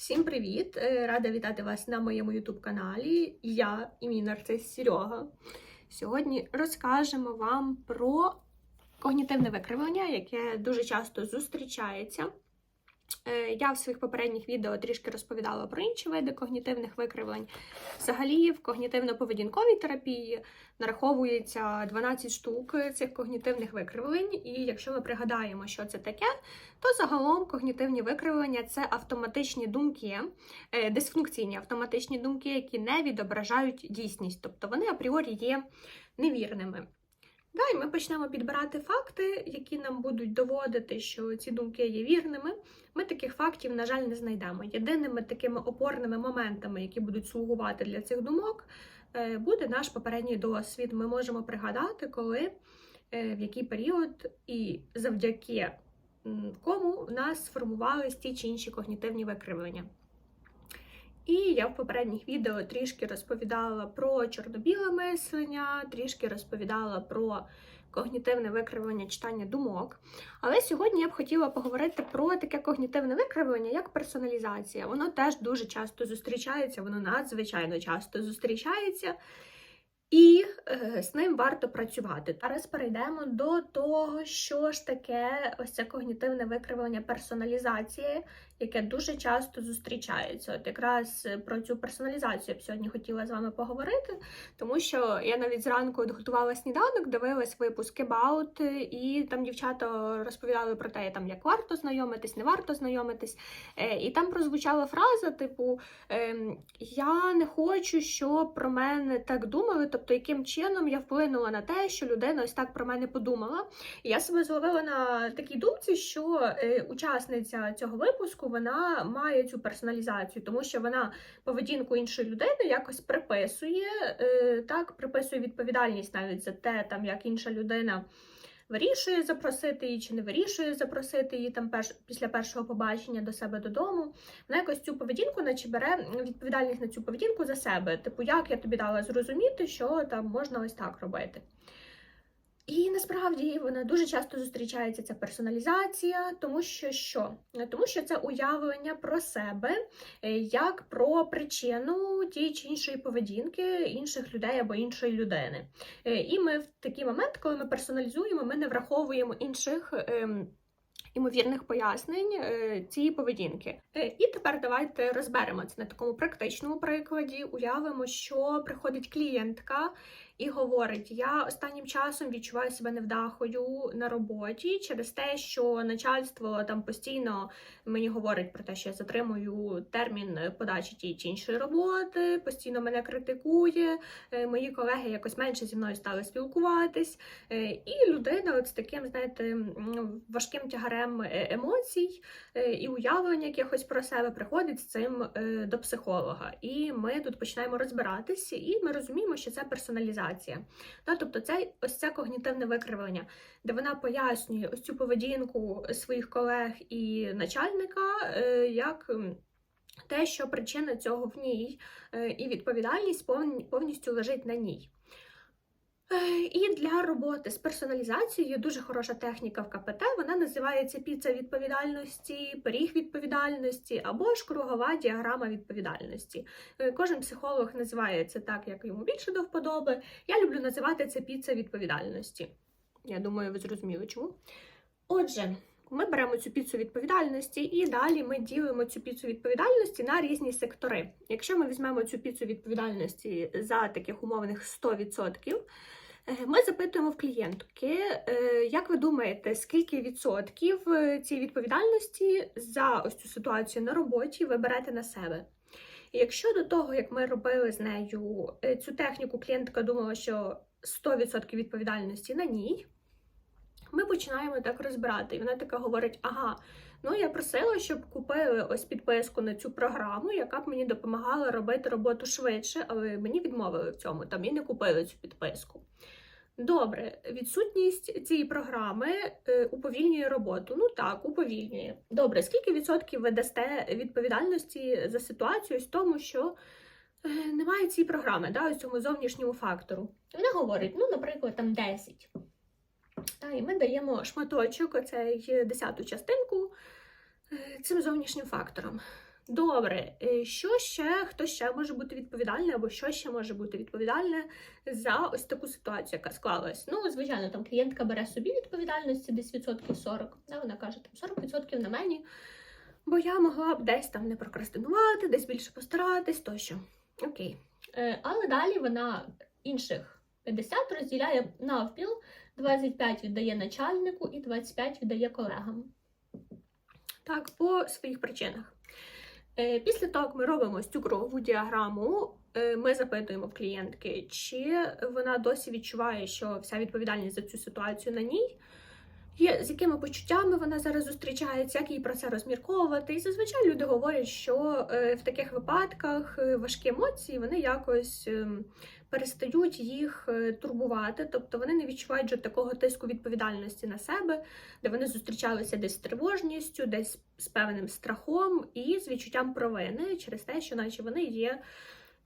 Всім привіт! Е, Рада вітати вас на моєму youtube каналі. Я і мій нарцис Серега. Сьогодні розкажемо вам про когнітивне викривлення, яке дуже часто зустрічається. Е, Я в своїх попередніх відео трішки розповідала про інші види когнітивних викривлень. Взагалі, в когнітивно-поведінковій терапії нараховується 12 штук цих когнітивних викривлень, і якщо ми пригадаємо, що це таке, то загалом когнітивні викривлення це автоматичні думки, е, дисфункційні автоматичні думки, які не відображають дійсність, тобто вони апріорі є невірними. Да, і ми почнемо підбирати факти, які нам будуть доводити, що ці думки є вірними. Ми таких фактів, на жаль, не знайдемо. Єдиними такими опорними моментами, які будуть слугувати для цих думок, е, буде наш попередній досвід. Ми можемо пригадати, коли, е, в який період і завдяки кому в нас сформувались ті чи інші когнітивні викривлення. І я в попередніх відео трішки розповідала про чорно-біле мислення, трішки розповідала про когнітивне викривлення читання думок. Але сьогодні я б хотіла поговорити про таке когнітивне викривлення, як персоналізація. Воно теж дуже часто зустрічається, воно надзвичайно часто зустрічається. І е, з ним варто працювати. Зараз перейдемо до того, що ж таке ось це когнітивне викривлення персоналізації, яке дуже часто зустрічається. От якраз е, про цю персоналізацію б сьогодні хотіла з вами поговорити, тому що я навіть зранку готувала сніданок, дивилась випуск About, і там дівчата розповідали про те, там як варто знайомитись, не варто знайомитись. Е, І там прозвучала фраза, типу: ем, Я не хочу, щоб про мене так думали. Тобто, яким чином я вплинула на те, що людина ось так про мене подумала. І я себе зловила на такій думці, що е, учасниця цього випуску вона має цю персоналізацію, тому що вона поведінку іншої людини якось приписує, е, так, приписує відповідальність навіть за те, там як інша людина. Вирішує запросити її чи не вирішує запросити її там перш після першого побачення до себе додому. Вона якось цю поведінку, наче бере відповідальність на цю поведінку за себе. Типу, як я тобі дала зрозуміти, що там можна ось так робити. І насправді вона дуже часто зустрічається ця персоналізація, тому що що? Тому що це уявлення про себе е, як про причину тієї чи іншої поведінки інших людей або іншої людини. Е, І ми в такий момент, коли ми персоналізуємо, ми не враховуємо інших. ем, Імовірних пояснень е, цієї поведінки. І тепер давайте розберемо це на такому практичному прикладі. Уявимо, що приходить клієнтка і говорить: я останнім часом відчуваю себе невдахою на роботі через те, що начальство там постійно мені говорить про те, що я затримую термін подачі тієї чи іншої роботи, постійно мене критикує. е, Мої колеги якось менше зі мною стали спілкуватись. Е, І людина, от з таким, знаєте, важким тягарем е, емоцій і уявлень якихось про себе приходить з цим до психолога. І ми тут починаємо розбиратися, і ми розуміємо, що це персоналізація. Та, тобто це ось це когнітивне викривлення, де вона пояснює ось цю поведінку своїх колег і начальника е, як. Те, що причина цього в ній, е, і відповідальність повністю лежить на ній. Е, І для роботи з персоналізацією дуже хороша техніка в КПТ. Вона називається піца відповідальності, пиріг відповідальності або ж кругова діаграма відповідальності. Е, Кожен психолог називає це так, як йому більше до вподоби. Я люблю називати це піца відповідальності. Я думаю, ви зрозуміли чому. Отже, ми беремо цю піцу відповідальності і далі ми ділимо цю піцу відповідальності на різні сектори. Якщо ми візьмемо цю піцу відповідальності за таких умовних 100%, Е, Ми запитуємо в клієнтки, е, як ви думаєте, скільки відсотків е, цієї відповідальності за ось цю ситуацію на роботі ви берете на себе? І якщо до того, як ми робили з нею е, цю техніку, клієнтка думала, що 100% відповідальності на ній, ми починаємо так розбирати. І вона така говорить: ага, ну я просила, щоб купили ось підписку на цю програму, яка б мені допомагала робити роботу швидше, але мені відмовили в цьому, там і не купили цю підписку. Добре, відсутність цієї програми е, уповільнює роботу. Ну так, уповільнює. Добре, скільки відсотків ви дасте відповідальності за ситуацію ось тому, що е, немає цієї програми, да, ось цьому зовнішньому фактору? Вона говорить, ну, наприклад, там 10. Та, і ми даємо шматочок, оцей десяту частинку е, цим зовнішнім фактором. Добре, е, що ще, хто ще може бути відповідальний, або що ще може бути відповідальне за ось таку ситуацію, яка склалась? Ну, звичайно, там клієнтка бере собі відповідальності десь відсотків 40, да, вона каже, там 40% на мені, бо я могла б десь там не прокрастинувати, десь більше постаратись тощо. Окей. Е, але далі вона інших 50 розділяє навпіл, 25 віддає начальнику і 25 віддає колегам. Так, по своїх причинах. Е, Після того, як ми робимо цю кругову діаграму, е, ми запитуємо в клієнтки, чи вона досі відчуває, що вся відповідальність за цю ситуацію на ній. З якими почуттями вона зараз зустрічається, як їй про це розмірковувати. І зазвичай люди говорять, що е, в таких випадках важкі емоції вони якось ем, перестають їх е, турбувати, тобто вони не відчувають вже такого тиску відповідальності на себе, де вони зустрічалися десь з тривожністю, десь з певним страхом і з відчуттям провини через те, що наче вони є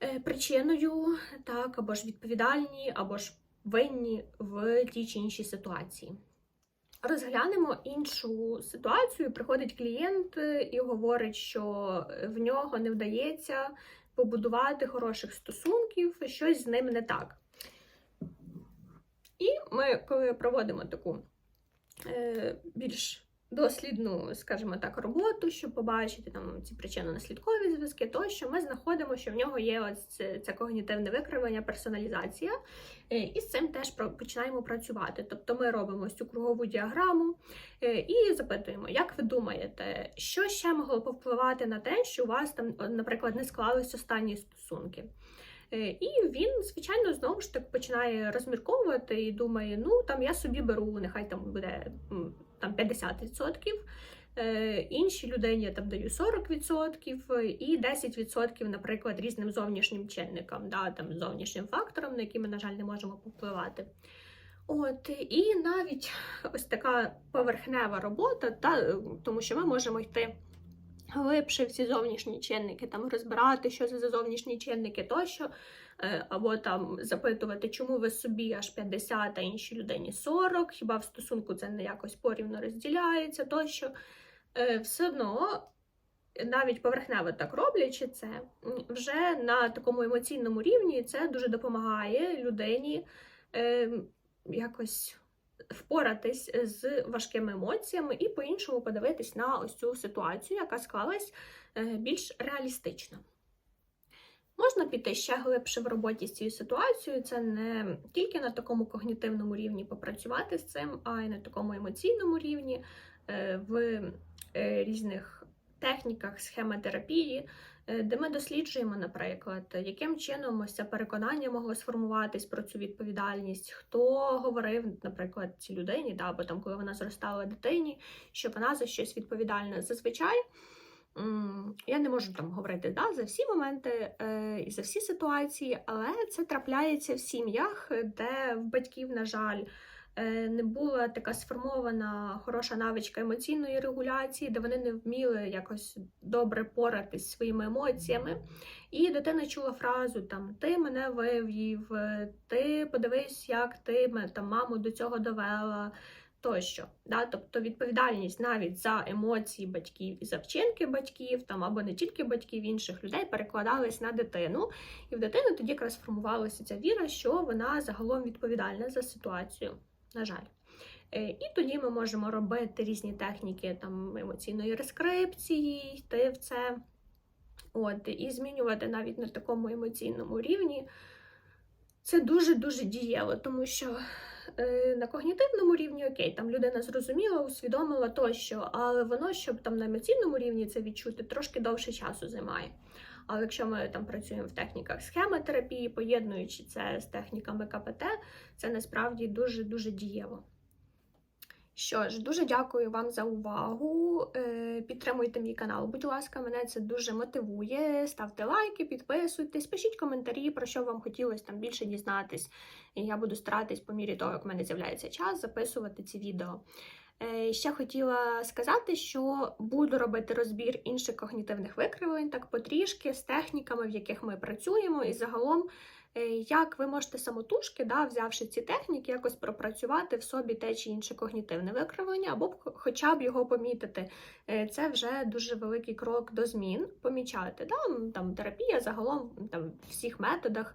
е, причиною, так, або ж відповідальні, або ж винні в тій чи іншій ситуації. Розглянемо іншу ситуацію. Приходить клієнт е, і говорить, що в нього не вдається побудувати хороших стосунків, щось з ним не так. І ми, коли проводимо таку е, більш дослідну, скажімо так, роботу, щоб побачити там ці причинно-наслідкові зв'язки, тощо ми знаходимо, що в нього є ось це, це когнітивне викривлення, персоналізація, е, і з цим теж починаємо працювати. Тобто ми робимо цю кругову діаграму е, і запитуємо, як ви думаєте, що ще могло повпливати на те, що у вас там, наприклад, не склались останні стосунки? Е, І він, звичайно, знову ж таки починає розмірковувати і думає: ну там я собі беру, нехай там буде там 50%, е, іншій людині я там даю 40% і 10%, наприклад, різним зовнішнім чинникам, да, там зовнішнім факторам, на які ми, на жаль, не можемо попливати. От, і навіть ось така поверхнева робота, та, тому що ми можемо йти глибше в ці зовнішні чинники, там розбирати, що це за зовнішні чинники тощо, е, або там запитувати, чому ви собі аж 50, а іншій людині 40, хіба в стосунку це не якось порівно розділяється тощо. Е, Все одно, навіть поверхнево так роблячи це, вже на такому емоційному рівні це дуже допомагає людині е, якось впоратись з важкими емоціями і по-іншому подивитись на ось цю ситуацію, яка склалась е, більш реалістично. Можна піти ще глибше в роботі з цією ситуацією. Це не тільки на такому когнітивному рівні попрацювати з цим, а й на такому емоційному рівні, е, в е, різних техніках схемотерапії, е, де ми досліджуємо, наприклад, яким чином ось це переконання могло сформуватись про цю відповідальність, хто говорив, наприклад, цій людині, да, або там, коли вона зростала дитині, що вона за щось відповідальна. Зазвичай я не можу там говорити да, за всі моменти е, і за всі ситуації, але це трапляється в сім'ях, де в батьків, на жаль, е, не була така сформована хороша навичка емоційної регуляції, де вони не вміли якось добре поратись своїми емоціями. І дитина чула фразу там Ти мене вивів, е, ти подивись, як ти там маму до цього довела. Тощо, да? тобто відповідальність навіть за емоції батьків і за вчинки батьків, там або не тільки батьків інших людей перекладались на дитину, і в дитини тоді якраз формувалася ця віра, що вона загалом відповідальна за ситуацію. На жаль. Е, І тоді ми можемо робити різні техніки там емоційної рескрипції, йти. От, і змінювати навіть на такому емоційному рівні. Це дуже-дуже дієво, тому що е, на когнітивному рівні окей, там людина зрозуміла, усвідомила тощо, але воно, щоб там на емоційному рівні це відчути, трошки довше часу займає. Але якщо ми там працюємо в техніках схемотерапії, поєднуючи це з техніками КПТ, це насправді дуже-дуже дієво. Що ж, дуже дякую вам за увагу. Е, Підтримуйте мій канал, будь ласка, мене це дуже мотивує. Ставте лайки, підписуйтесь, пишіть коментарі, про що вам хотілося там більше дізнатись. І я буду старатись по мірі того, як в мене з'являється час, записувати ці відео. Е, Ще хотіла сказати, що буду робити розбір інших когнітивних викривлень, так потрішки з техніками, в яких ми працюємо, і загалом е, як ви можете самотужки, да, взявши ці техніки, якось пропрацювати в собі те чи інше когнітивне викривлення, або хоча б його помітити. Е, Це вже дуже великий крок до змін, помічати. Да? Там терапія загалом там, в всіх методах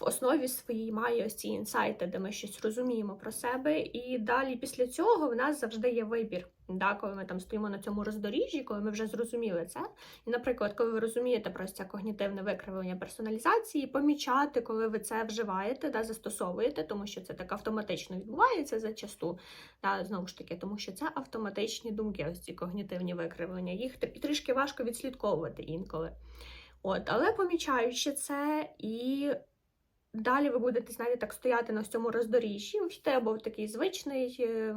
в основі своїй має ось ці інсайти, де ми щось розуміємо про себе. І далі після цього в нас завжди є вибір. Да, коли ми там стоїмо на цьому роздоріжжі, коли ми вже зрозуміли це. І, наприклад, коли ви розумієте про це когнітивне викривлення персоналізації, помічати, коли ви це вживаєте, да, застосовуєте, тому що це так автоматично відбувається зачасту. Да, знову ж таки, тому що це автоматичні думки, ось ці когнітивні викривлення. Їх трішки важко відслідковувати інколи. От, але помічаючи це і Далі ви будете, знаєте, так стояти на цьому роздоріжжі, ввійти або в такий звичний, е,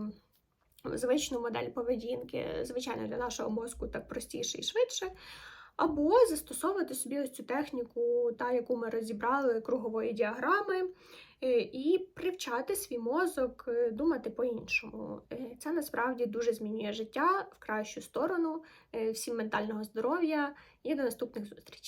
звичну модель поведінки, звичайно, для нашого мозку так простіше і швидше. Або застосовувати собі ось цю техніку, та, яку ми розібрали кругової діаграми, е, і привчати свій мозок е, думати по-іншому. Це насправді дуже змінює життя в кращу сторону. Всім ментального здоров'я і до наступних зустрічей.